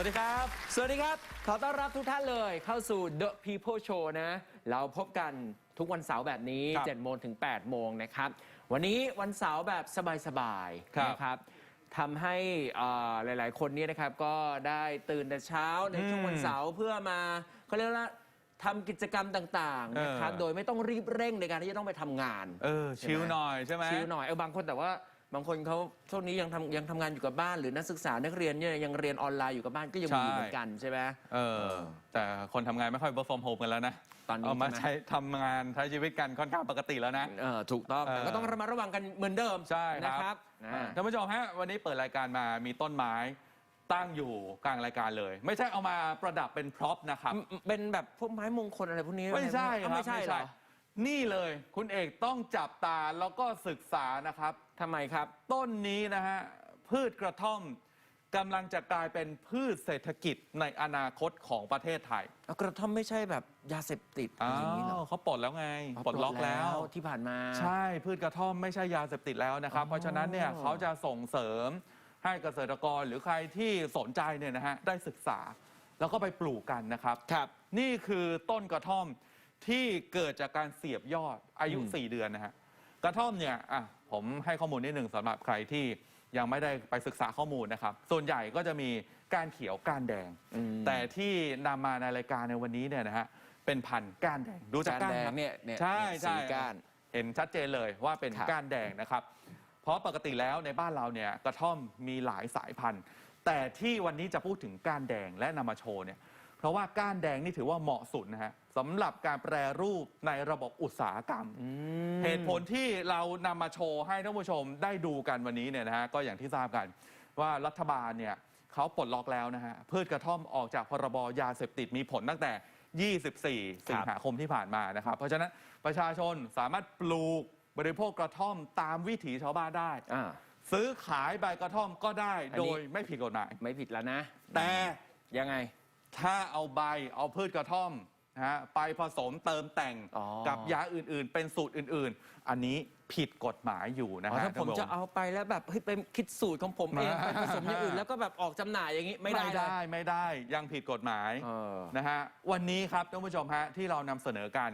วัสดีครับ สวัสดีครับ ขอต้อนรับทุกท่านเลยเข้าสู่ The People Show นะ เราพบกันทุกวันเสาร์แบบนี้ครับ7โมงถึง8โมงนะครับ วันนี้วันเสาร์แบบสบายครับ ๆนะครับทำให้เอ่อหลาย ๆ คนเนี่ยนะครับก็ได้ตื่นแต่เช้าในช่วงอืมวันเสาร์เพื่อมาเขาเรียกว่าทำกิจกรรมต่างๆนะครับเออ โดยไม่ต้องรีบเร่งในการที่จะต้องไปทำงาน เออ ชิลหน่อยใช่ไหม ชิลหน่อยเออบางคนแต่ว่า บางคนเขาช่วงนี้ยังทำยังทำงานอยู่กับบ้าน หรือนักศึกษานักเรียนเนี่ยยังเรียนออนไลน์อยู่กับบ้านก็ยังมีอยู่ใช่ เหมือนกันใช่ไหม เออแต่คนทำงานไม่ค่อย work from home กันแล้วนะตอนนี้เอามาใช่ไหมใช้ทำงานใช้ชีวิตกันค่อนข้างปกติแล้วนะ เออถูกต้องเออแต่ก็ต้องระมัดระวังกันเหมือนเดิมใช่นะครับอ่าอ่า ท่านผู้ชมฮะวันนี้เปิดรายการมามีต้นไม้ตั้งอยู่กลางรายการเลย ไม่ใช่เอามาประดับเป็นพร็อพนะครับเป็นแบบพวกไม้มงคลอะไรพวกนี้ไม่ใช่คอ้ารับไม่ใช่เหรอ นี่เลยคุณเอกต้องจับตาแล้วก็ศึกษานะครับ ทำไมครับ ต้นนี้นะฮะพืชกระท่อมกำลังจะกลายเป็นพืชเศรษฐกิจในอนาคตของประเทศไทยเอากระท่อมไม่ใช่แบบยาเสพติดอะไรอย่างนี้เหรอเขาปลดแล้วไงปลดล็อกแล้ว ที่ผ่านมา ใช่พืชกระท่อมไม่ใช่ยาเสพติดแล้วนะครับอ๋อเพราะฉะนั้นเนี่ยเขาจะส่งเสริมให้เกษตรกรหรือใครที่สนใจเนี่ยนะฮะได้ศึกษาแล้วก็ไปปลูกกันนะครับครับ นี่คือต้นกระท่อมที่เกิดจากการเสียบยอดอายุอืม4เดือนนะฮะ กระท่อมเนี่ยอะผมให้ข้อมูลนิดหนึ่งสำหรับใครที่ยังไม่ได้ไปศึกษาข้อมูลนะครับ ส่วนใหญ่ก็จะมีก้านเขียวก้านแดงอืมแต่ที่นำมาในรายการในวันนี้เนี่ยนะฮะเป็นพันธุ์ก้านแดงดูจากก้านแดครังบเนี่ยเนี่ยใช่เนี่ยใช่สีก้าน เห็นชัดเจนเลยว่าเป็นครับก้านแดงนะครับ เพราะปกติแล้วในบ้านเราเนี่ยกระท่อมมีหลายสายพันธุ์ แต่ที่วันนี้จะพูดถึงก้านแดงและนำมาโชว์เนี่ย เพราะว่าก้านแดงนี่ถือว่าเหมาะสุดนะฮะสำหรับการแปรรูปในระบบอุตสาหกรรมอืมเหตุผลที่เรานำมาโชว์ให้ท่านผู้ชมได้ดูกันวันนี้เนี่ยนะฮะก็อย่างที่ทราบกันว่ารัฐบาลเนี่ยเขาปลดล็อกแล้วนะฮะพืชกระท่อมออกจากพรบยาเสพติดมีผลตั้งแต่ 24 สิงหาคมที่ผ่านมานะครับ เพราะฉะนั้นประชาชนสามารถปลูกบริโภคกระท่อมตามวิถีชาวบ้านได้ อ่า ซื้อขายใบกระท่อมก็ได้อันโดนี้ยไม่ผิดกฎหมาย ไม่ผิดแล้วนะ แต่ยังไง ถ้าเอาใบเอาพืชกระท่อมนะฮะไปผสมเติมแต่งอ๋อ กับยาอื่นๆ เป็นสูตรอื่นๆ อันนี้ผิดกฎหมายอยู่นะอ๋อฮะถ้าผมท่นผู้ช จะเอาไปแล้วแบบเฮ้ยไปคิดสูตรของผมเองมาไปผสมอย่างอื่นแล้วก็แบบออกจำหน่ายอย่างนี้ไม่ได้ไม่เลย ได้ไม่ได้ยังผิดกฎหมายเออ นะฮะวันนี้ครับท่านผู้ชมฮะที่เรานำเสนอกัน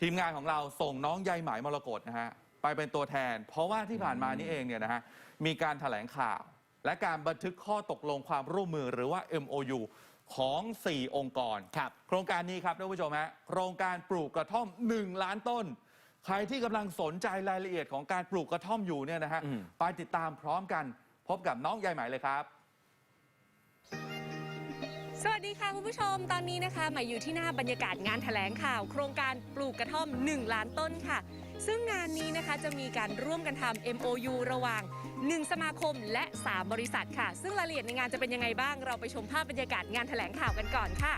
ทีมงานของเราส่งน้องใยไหมายมรกตนะฮะไปเป็นตัวแทน เพราะว่าที่ผ่านมานี่เองเนี่ยนะฮะมีการถแถลงข่าว และการบันทึกข้อตกลงความร่วมมือหรือว่า MOU ของ 4 องค์กรครับ โครงการนี้ครับท่านผู้ชมฮะโครงการปลูกกระท่อม 1 ล้านต้น ใครที่กำลังสนใจรายละเอียดของการปลูกกระท่อมอยู่เนี่ยนะฮะอืมไปติดตามพร้อมกันพบกับน้องใยไหมายเลยครับ สวัสดีค่ะคุณผู้ชมตอนนี้นะคะหมายอยู่ที่หน้าบรรยากาศงานแถลงข่าว โครงการปลูกกระท่อม 1 ล้านต้นค่ะ ซึ่งงานนี้นะคะจะมีการร่วมกันทำ MOU ระหว่าง 1 สมาคมและ 3 บริษัทค่ะ ซึ่งรายละเอียดในงานจะเป็นยังไงบ้าง เราไปชมภาพบรรยากาศงานแถลงข่าวกันก่อนค่ะ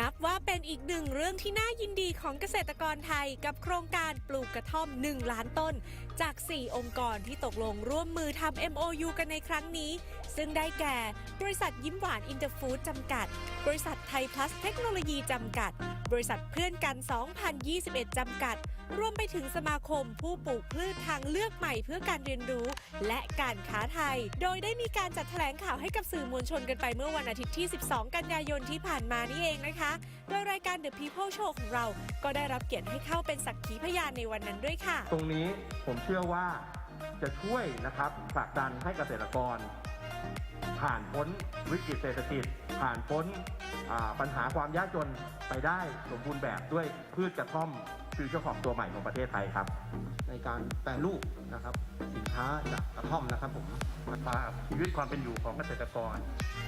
นับว่าเป็นอีกหนึ่งเรื่องที่น่ายินดีของเกษตรกรไทยกับโครงการปลูกกระท่อม 1 ล้านต้น จาก 4 องค์กรที่ตกลงร่วมมือทำ MOU กันในครั้งนี้ ซึ่งได้แก่ บริษัทยิ้มหวานอินเตอร์ฟู้ดจำกัด บริษัทไทยพลัสเทคโนโลยีจำกัด บริษัทเพื่อนกัน 2021 จำกัด รวมไปถึงสมาคมผู้ปลูกพืชทางเลือกใหม่เพื่อการเรียนรู้ และการค้าไทย โดยได้มีการจัดแถลงข่าวให้กับสื่อมวลชนกันไปเมื่อวันอาทิตย์ที่ 12 กันยายนที่ผ่านมานี่เองนะคะ โดยรายการ The People Show ของเรา ก็ได้รับเกียรติให้เข้าเป็นสักขีพยานในวันนั้นด้วยค่ะ ตรงนี้ผมเชื่อว่าจะช่วยนะครับผลักดันให้เกษตรกร ผ่านพ้นวิกฤตเศรษฐกิจ ผ่านพ้นปัญหาความยากจนไปได้สมบูรณ์แบบด้วยพืชกระท่อมฟิวเจอร์ของตัวใหม่ของประเทศไทยครับ ในการแปรรูปนะครับสินค้าจากกระท่อมนะครับผมมาชีวิตความเป็นอยู่ของเกษตรกร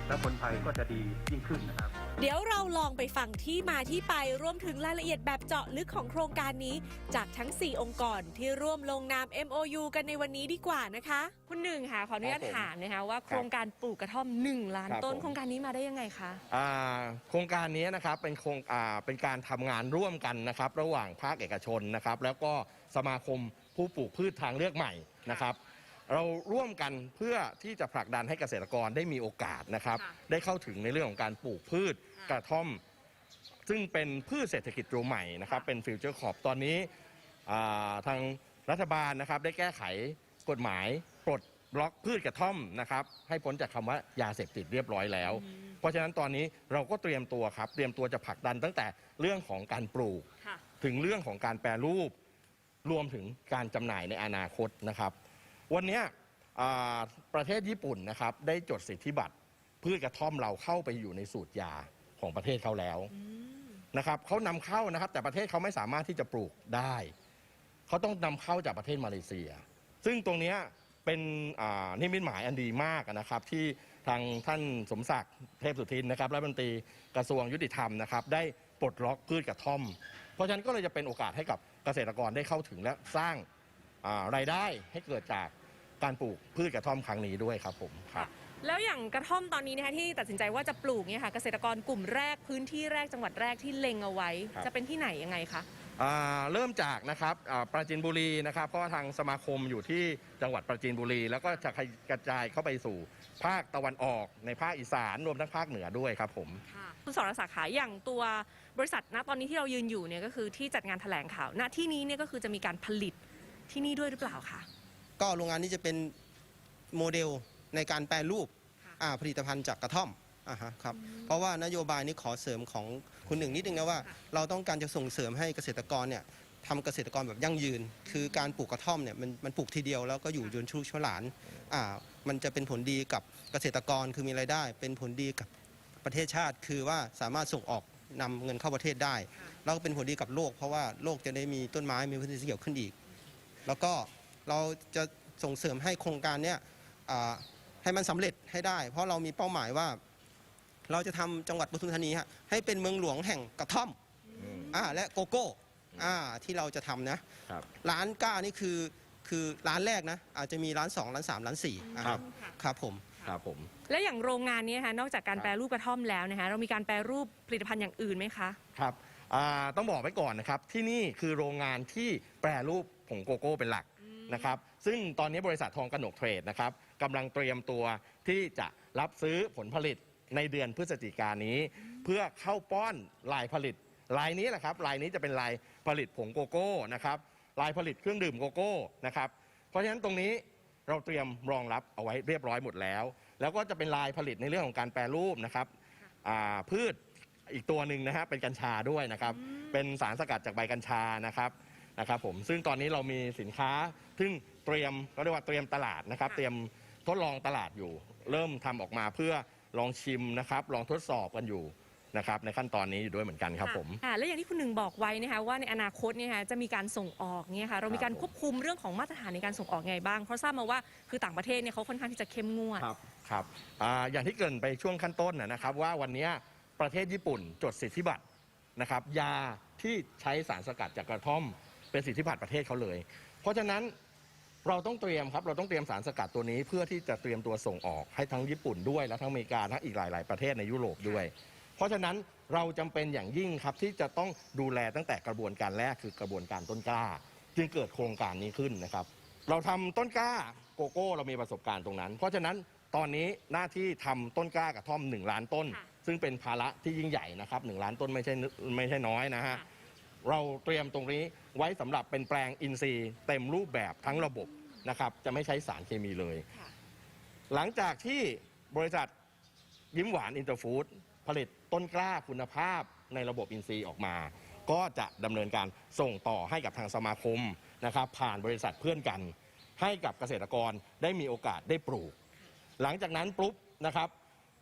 และคนไทยก็จะดียิ่งขึ้นนะครับ เดี๋ยวเราลองไปฟังที่มาที่ไปรวมถึงรายละเอียดแบบเจาะลึกของโครงการนี้ จากทั้ง 4 องค์กรที่ร่วมลงนาม MOU กันในวันนี้ดีกว่านะคะ คุณหนึ่งค่ะ ขออนุญาตครับผมถามนะคะว่าโครงการปลูกกระท่อม 1 ล้านครับต้นผมโครงการนี้มาได้ยังไงคะอ่าโครงการนี้นะครับเป็นโครงอ่าเป็นการทำงานร่วมกันนะครับ ระหว่างภาคเอกชนนะครับ แล้วก็สมาคมผู้ปลูกพืชทางเลือกใหม่นะครับ เราร่วมกันเพื่อที่จะผลักดันให้เกษตรกรได้มีโอกาสนะครับ ค่ะได้เข้าถึงในเรื่องของการปลูกพืชค่ะ กระท่อม ซึ่งเป็นพืชเศรษฐกิจตัวใหม่นะครับค่ะเป็นฟิวเจอร์ขอบตอนนี้อ่าทางรัฐบาลนะครับได้แก้ไขกฎหมายปลดล็อกพืชกระท่อมนะครับ ให้พ้นจากคำว่ายาเสพติดเรียบร้อยแล้ว เพราะฉะนั้นตอนนี้เราก็เตรียมตัวครับ เตรียมตัวจะผลักดันตั้งแต่เรื่องของการปลูก ค่ะ ถึงเรื่องของการแปรรูป รวมถึงการจำหน่ายในอนาคตนะครับ วันเนี้ยอ่าประเทศญี่ปุ่นนะครับได้จดสิทธิบัตรพืชกระท่อมเราเข้าไปอยู่ในสูตรยาของประเทศเขาแล้วนะครับเขานำเข้านะครับ แต่ประเทศเขาไม่สามารถที่จะปลูกได้เขาต้องนำเข้าจากประเทศมาเลเซีย ซึ่งตรงเนี้ยเป็นอ่านิมิตหมายอันดีมากนะครับ ที่ทางท่านสมศักดิ์เทพสุทินนะครับรัฐมนตรีกระทรวงยุติธรรมนะครับ ได้ปลดล็อกพืชกระท่อม เพราะฉะนั้นก็เลยจะเป็นโอกาสให้กับเกษตรกรได้เข้าถึงและสร้างอ่า รายได้ให้เกิดจากการปลูกพืชกระท่อมครั้งนี้ด้วยครับผมครับ แล้วอย่างกระท่อมตอนนี้นะคะที่ตัดสินใจว่าจะปลูกเนี่ยค่ะเกษตรกรกลุ่มแรกพื้นที่แรกจังหวัดแรกที่เล็งเอาไว้ ครับ จะเป็นที่ไหนยังไงคะอ่าเริ่มจากนะครับอ่าปราจีนบุรีนะครับเพราะว่าทางสมาคมอยู่ที่จังหวัดปราจีนบุรี แล้วก็จะกระจายเข้าไปสู่ภาคตะวันออกในภาคอีสานรวมทั้งภาคเหนือด้วยครับผม คุณสรศักดิ์ขาอย่างตัวบริษัทณตอนนี้ที่เรายืนอยู่เนี่ยก็คือที่จัดงานแถลงข่าวณที่นี้เนี่ยก็คือจะมีการผลิต ที่นี่ด้วยหรือเปล่าคะ ก็โรงงานนี้จะเป็นโมเดลในการแปรรูปค่ะอ่าผลิตภัณฑ์จากกระท่อมอ่าฮะครับเพราะว่านโยบายนี้ขอเสริมของคุณหนึ่งนิดนึงนะว่าเราต้องการจะส่งเสริมให้เกษตรกรเนี่ยทำเกษตรกรแบบยั่งยืน คือการปลูกกระท่อมเนี่ยมันมันปลูกทีเดียวแล้วก็อยู่จนชุกชวหลานอ่ามันจะเป็นผลดีกับเกษตรกรคือมีรายได้ เป็นผลดีกับประเทศชาติ คือว่าสามารถส่งออกนำเงินเข้าประเทศได้ แล้วก็เป็นผลดีกับโลกเพราะว่าโลกจะได้มีต้นไม้มีพื้นที่สีเขียวขึ้นอีก แล้วก็เราจะส่งเสริมให้โครงการเนี้ยอ่าให้มันสำเร็จให้ได้ เพราะเรามีเป้าหมายว่า เราจะทำจังหวัดปทุมธานีฮะให้เป็นเมืองหลวงแห่งกระท่อมอ่าและโกโก้อ่าที่เราจะทำนะครับร้านก้านี่คือคือร้านแรกนะอาจจะมีร้าน 2 ร้าน 3 ร้าน4อ่าครับครับผมครับผม และอย่างโรงงานนี้นะคะนอกจากการครับแปรรูปกระท่อมแล้วนะคะเรามีการแปรรูปผลิตภัณฑ์อย่างอื่นไหมคะครับอ่าต้องบอกไว้ก่อนนะครับที่นี่คือโรงงานที่แปรรูป ผงโกโก้เป็นหลักนะครับซึ่งตอนนี้บริษัททองกนกเทรดนะครับกำลังเตรียมตัวที่จะรับซื้อผลผลิตในเดือนพฤศจิกายนนี้ เพื่อเข้าป้อนลายผลิตลายนี้แหละครับลายนี้จะเป็นลายผลิตผงโกโก้นะครับลายผลิตเครื่องดื่มโกโก้นะครับเพราะฉะนั้นตรงนี้เราเตรียมรองรับเอาไว้เรียบร้อยหมดแล้ว แล้วก็จะเป็นลายผลิตในเรื่องของการแปรรูปนะครับอ่าพืชอีกตัวหนึ่งนะฮะเป็นกัญชาด้วยนะครับ เป็นสารสกัดจากใบกัญชานะครับ นะครับผมซึ่งตอนนี้เรามีสินค้าซึ่งเตรียมก็เรียกว่าเตรียมตลาดนะครับค่ะเตรียมทดลองตลาดอยู่ เริ่มทำออกมาเพื่อลองชิมนะครับ ลองทดสอบกันอยู่นะครับในขั้นตอนนี้อยู่ด้วยเหมือนกันครับผมค่ะและอย่างที่คุณหนึ่งบอกไว้นะคะว่าในอนาคตเนี่ยค่ะจะมีการส่งออกเนี่ยค่ะเรามีการครับผมควบคุมเรื่องของมาตรฐานในการส่งออกไงบ้างเพราะทราบมาว่าคือต่างประเทศเนี่ยเขาค่อนข้างที่จะเข้มงวดครับครับอ่าอย่างที่เกรินไปช่วงขั้นต้นนะนะครับ ว่าวันนี้ประเทศญี่ปุ่นจดสิทธิบัตรนะครับยาที่ใช้สารสกัดจากกระท่อม เป็นสิทธิบัตรประเทศเขาเลย เพราะฉะนั้นเราต้องเตรียมครับ เราต้องเตรียมสารสกัดตัวนี้เพื่อที่จะเตรียมตัวส่งออกให้ทั้งญี่ปุ่นด้วย และทั้งอเมริกาทั้งอีกหลาย ๆ ประเทศในยุโรปด้วย เพราะฉะนั้นเราจำเป็นอย่างยิ่งครับที่จะต้องดูแลตั้งแต่กระบวนการแรกคือกระบวนการต้นกล้า จึงเกิดโครงการนี้ขึ้นนะครับ เราทำต้นกล้าโกโก้เรามีประสบการณ์ตรงนั้น เพราะฉะนั้นตอนนี้หน้าที่ทำต้นกล้ากระท่อม 1 ล้านต้นค่ะซึ่งเป็นภาระที่ยิ่งใหญ่นะครับ1ล้านต้นไม่ใช่ไม่ใช่น้อยนะฮะ เราเตรียมตรงนี้ไว้สำหรับเป็นแปลงอินทรีย์เต็มรูปแบบทั้งระบบนะครับ จะไม่ใช้สารเคมีเลยค่ะหลังจากที่บริษัทยิ้มหวานอินเตอร์ฟู้ดผลิตต้นกล้าคุณภาพในระบบอินทรีย์ออกมา ก็จะดำเนินการส่งต่อให้กับทางสมาคมนะครับ ผ่านบริษัทเพื่อนกัน ให้กับเกษตรกรได้มีโอกาสได้ปลูก หลังจากนั้นปุ๊บนะครับ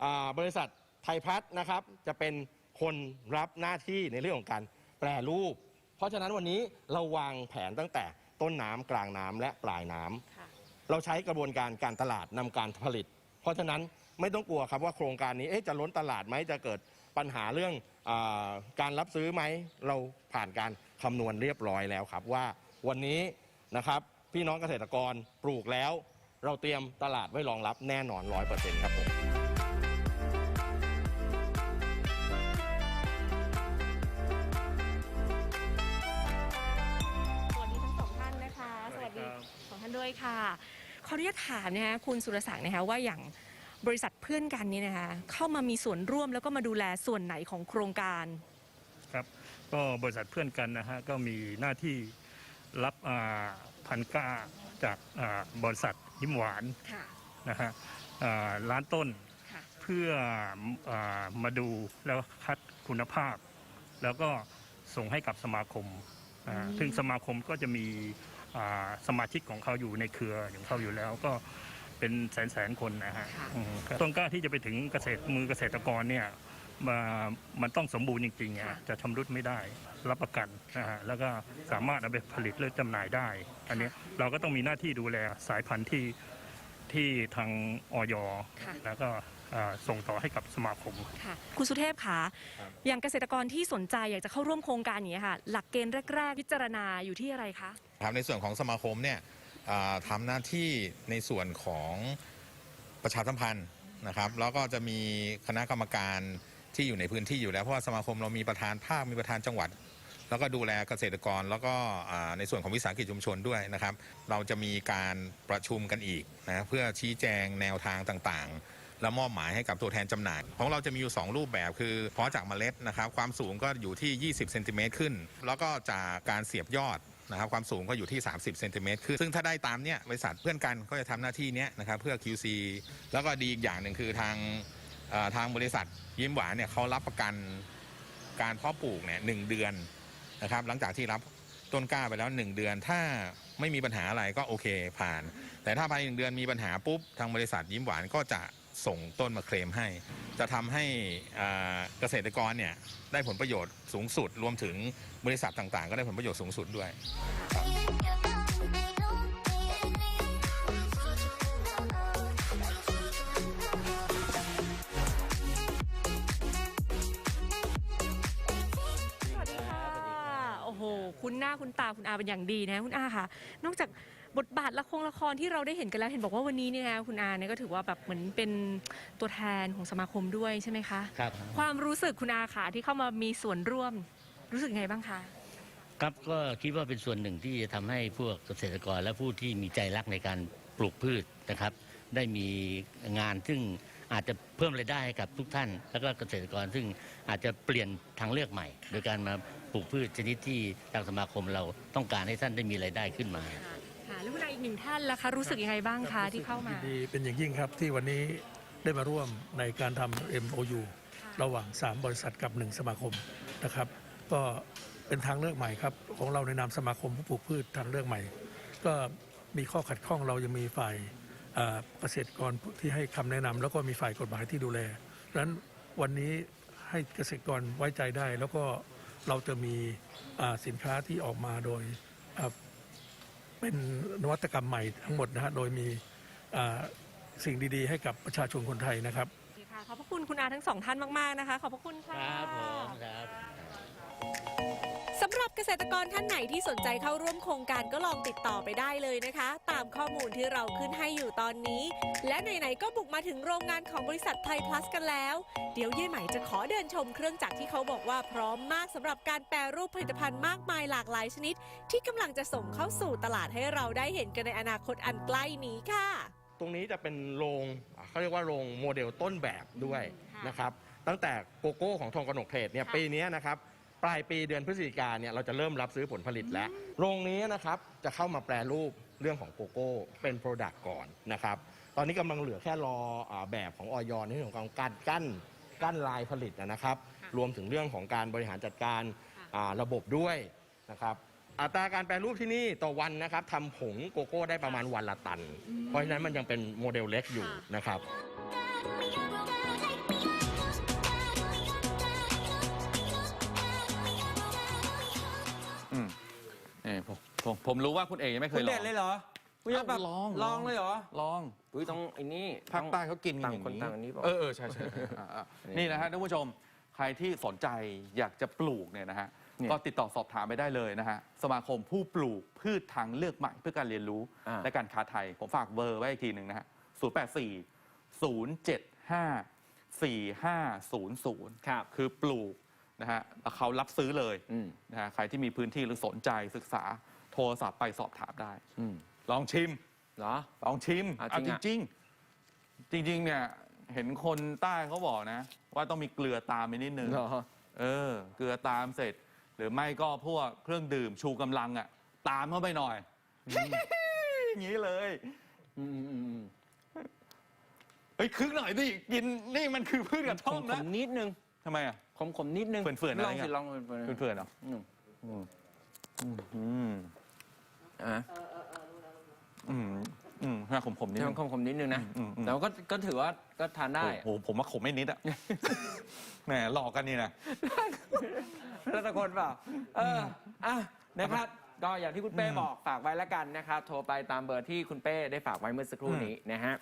อ่าบริษัทไทยพัฒน์นะครับจะเป็นคนรับหน้าที่ในเรื่องของการ แปรรูป เพราะฉะนั้นวันนี้เราวางแผนตั้งแต่ต้นน้ำกลางน้ำและปลายน้ำ ค่ะ เราใช้กระบวนการการตลาดนำการผลิต เพราะฉะนั้นไม่ต้องกลัวครับว่าโครงการนี้เอ๊ะจะล้นตลาดไหมจะเกิดปัญหาเรื่องอาการรับซื้อไหม เราผ่านการคำนวณเรียบร้อยแล้วครับว่าวันนี้นะครับพี่น้องเกษตรกรปลูกแล้ว เราเตรียมตลาดไว้รองรับแน่นอนร้อยเปอร์เซ็นต์ครับผม ค่ะขออนุญาตถามนะคะคุณสุรศักดิ์นะคะว่าอย่างบริษัทเพื่อนกันนี่นะคะเข้ามามีส่วนร่วมแล้วก็มาดูแลส่วนไหนของโครงการ ครับ ก็บริษัทเพื่อนกันนะฮะก็มีหน้าที่รับอ่าพันธุ์กล้าจากอ่าบริษัทยิ้มหวานค่ะนะฮะอ่าล้านต้นค่ะเพื่ออามาดูแล้วคัดคุณภาพ แล้วก็ส่งให้กับสมาคมอ่าซึ่งสมาคมก็จะมีอ่า สมาชิกของเขาอยู่ในเครือของเขาอยู่แล้วก็เป็นแสนแสนๆคนนะฮะค่ะอืมต้นกล้าที่จะไปถึงเกษตรมือเกษตรกรเนี่ยมามันต้องสมบูรณ์จริงๆอะค่ะจะชำรุดไม่ได้รับประกันนะฮะแล้วก็สามารถเอาไปผลิตหรือจำหน่ายได้ อันเนี้ยเราก็ต้องมีหน้าที่ดูแลสายพันธุ์ที่ที่ทางออยค่ะ แล้วก็ อ่าส่งต่อให้กับสมาคม ค่ะคุณสุเทพคะอย่างเกษตรกรที่สนใจอยากจะเข้าร่วมโครงการอย่างนี้ยค่ะ หลักเกณฑ์แรก ๆ พิจารณาอยู่ที่อะไรคะ ครับในส่วนของสมาคมเนี่ยอ่าทำหน้าที่ในส่วนของประชาสัมพันธ์นะครับ แล้วก็จะมีคณะกรรมการที่อยู่ในพื้นที่อยู่แล้ว เพราะว่าสมาคมเรามีประธานภาคมีประธานจังหวัด แล้วก็ดูแลเกษตรกร แล้วก็อ่าในส่วนของวิสาหกิจชุมชนด้วยนะครับ เราจะมีการประชุมกันอีกนะเพื่อชี้แจงแนวทางต่างๆ แล้วมอบหมายให้กับตัวแทนจำหน่าย ของเราจะมีอยู่ 2 รูปแบบคือเพาะจากเมล็ดนะครับความสูงก็อยู่ที่ 20เซนติเมตรขึ้น แล้วก็จากการเสียบยอดนะครับความสูงก็อยู่ที่ 30เซนติเมตรขึ้นซึ่งถ้าได้ตามเนี้ยบริษัทเพื่อนกันก็จะทำหน้าที่เนี้ยนะครับเพื่อ QC แล้วก็ดีอีกอย่างหนึ่งคือทางทางบริษัทยิ้มหวานเนี่ยเขารับประกันการเพาะปลูกเนี่ยหนึ่งเดือนนะครับหลังจากที่รับต้นกล้าไปแล้ว 1 เดือน ถ้าไม่มีปัญหาอะไรก็โอเคผ่าน แต่ถ้าภายในหนึ่งเดือนมีปัญหาปุ๊บทางบริษัทยิ้มหวานก็จะ ส่งต้นมาเคลมให้ จะทำให้เกษตรกรเนี่ยได้ผลประโยชน์สูงสุด รวมถึงบริษัทต่างๆ ก็ได้ผลประโยชน์สูงสุดด้วย คุณหน้าคุณตาคุณอาเป็นอย่างดีนะคุณอาค่ะ นอกจากบทบาทละครละครที่เราได้เห็นกันแล้วเห็นบอกว่าวันนี้เนี่ยนะคุณอาเนี่ยก็ถือว่าแบบเหมือนเป็นตัวแทนของสมาคมด้วยใช่ไหมคะครับ ความรู้สึกคุณอาค่ะที่เข้ามามีส่วนร่วมรู้สึกไงบ้างคะ ครับก็คิดว่าเป็นส่วนหนึ่งที่จะทำให้พวกเกษตรกรและผู้ที่มีใจรักในการปลูกพืชนะครับ ได้มีงานซึ่งอาจจะเพิ่มรายได้ให้กับทุกท่าน แล้วก็เกษตรกรซึ่งอาจจะเปลี่ยนทางเลือกใหม่ โดยการมาป ลูกพืชชนิดที่ทางสมาคมเราต้องการให้ท่านได้มีรายได้ขึ้นมา ค่ะแล้วคุณอาอีกหนึ่งท่านล่ะคะรู้สึกยังไงบ้างคะที่เข้ามายินดีเป็นอย่างยิ่งครับที่วันนี้ได้มาร่วมในการทำ MOU ระหว่าง 3 บริษัทกับ 1 สมาคมนะครับ ก็เป็นทางเลือกใหม่ครับ ของเราในนามสมาคมผู้ปลูกพืชทางเลือกใหม่ ก็มีข้อขัดข้องเรายังมีฝ่ายเอ่อเกษตรกรที่ให้คำแนะนำแล้วก็มีฝ่ายกฎหมายที่ดูแลดังนั้นวันนี้ให้เกษตรกรไว้ใจได้ แล้วก็ เราจะมีอ่าสินค้าที่ออกมาโดยอ่าเป็นนวัตกรรมใหม่ทั้งหมดนะฮะโดยมีอ่าสิ่งดีๆ ให้กับประชาชนคนไทยนะครับค่ะขอบพระคุณคุณอาทั้งสองท่านมาก ๆ นะคะ ขอบพระคุณค่ะครับผมครับสำหรับเกษตรกรท่านไหนที่สนใจเข้าร่วมโครงการก็ลองติดต่อไปได้เลยนะคะ ตามข้อมูลที่เราขึ้นให้อยู่ตอนนี้ และไหนๆก็บุกมาถึงโรงงานของบริษัทไทยพลัสกันแล้ว เดี๋ยวเย่ไหมจะขอเดินชมเครื่องจักรที่เขาบอกว่าพร้อมมากสำหรับการแปรรูปผลิตภัณฑ์มากมายหลากหลายชนิด ที่กำลังจะส่งเข้าสู่ตลาดให้เราได้เห็นกันในอนาคตอันใกล้นี้ค่ะ ตรงนี้จะเป็นโรงอ่าเขาเรียกว่าโรงโมเดลต้นแบบด้วยค่ะนะครับตั้งแต่โกโก้ของทองกนกเทรดเนี่ยค่ะปีนี้นะครับป ลายปีเดือนพฤศจิกาเนี่ยเราจะเริ่มรับซื้อผลผลิตแล้ว โรงนี้นะครับจะเข้ามาแปรรูปเรื่องของโกโก้เป็นโปรดักต์ก่อนนะครับ ตอนนี้กำลังเหลือแค่รออาแบบของออยในเรื่องของการกั้นกั้นลายผลิตนะครับ รวมถึงเรื่องของการบริหารจัดการอ่าระบบด้วยนะครับ อัตราการแปรรูปที่นี่ต่อวันนะครับทำผงโกโก้ได้ประมาณวันละตัน เพราะฉะนั้นมันยังเป็นโมเดลเล็กอยู่นะครับอื ผมผมผมรู้ว่าคุณเอกยังไม่เคคุยณลเด็อดง เลยเหรอคุณจะแบบลองลองเลยเหรอ ลอง อุ้ยต้องไอ้นี่ภาคใต้เขากินกันต่างอย่างคนต่างอันนี้บอก เออเออใช่ใช่อ่าอ่านี่นะฮะท่านผู้ชมใครที่สนใจอยากจะปลูกเนี่ยนะฮะเนี่ย ก็ติดต่อสอบถามไปได้เลยนะฮะสมาคมผู้ปลูกพืชทางเลือกใหม่เพื่อการเรียนรู้อ่าและการค้าไทย ผมฝากเบอร์ไว้อีกทีหนึ่งนะฮะ 0 8 4 0 7 5 4 5 0 0 ครับ คือปลูก นะฮะแล้วเขารับซื้อเลยอืม นะฮะใครที่มีพื้นที่หรือสนใจศึกษาโทรศัพท์ไปสอบถามได้ อืมลองชิม เหรอ ลองชิมอะเอาจจริงอะริงๆจริง ๆ เนี่ย เห็นคนใต้เขาบอกนะ ว่าต้องมีเกลือตามไปนิดนึง เหรอ เออ เกลือตามเสร็จ หรือไม่ก็พวกเครื่องดื่มชูกำลังอะ ตามเข้าไปหน่อย อย่างนี้เลยอืมอืมอืมเฮ้ยคึกหน่อยดิกินนี่มันคือพืชกระท่อมขนะมๆนิดนึงทำไมอะ ขมขมๆนิดนึงเฟื่อนๆอะไรลองเงี้สิย ลองเฟื่อนๆเพื่อนๆเหรออืมอืมอืมอะอืมอืมน่าขมๆนิดลนึองงขมๆนิดนึงนะอืมอืม แต่ว่าก็ก็ถือว่าก็ทานได้ โอ้โหผมว่าขมไม่นิดอะแหมหลอกกันนี่นะแล้วตะคนเปล่า เออ อะ นะครับ ก็อย่างที่คุณเป้บอกฝากไว้แล้วกันนะครับ โทรไปตามเบอร์ที่คุณเป้ได้ฝากไว้เมื่อสักครู่นี้นะฮะ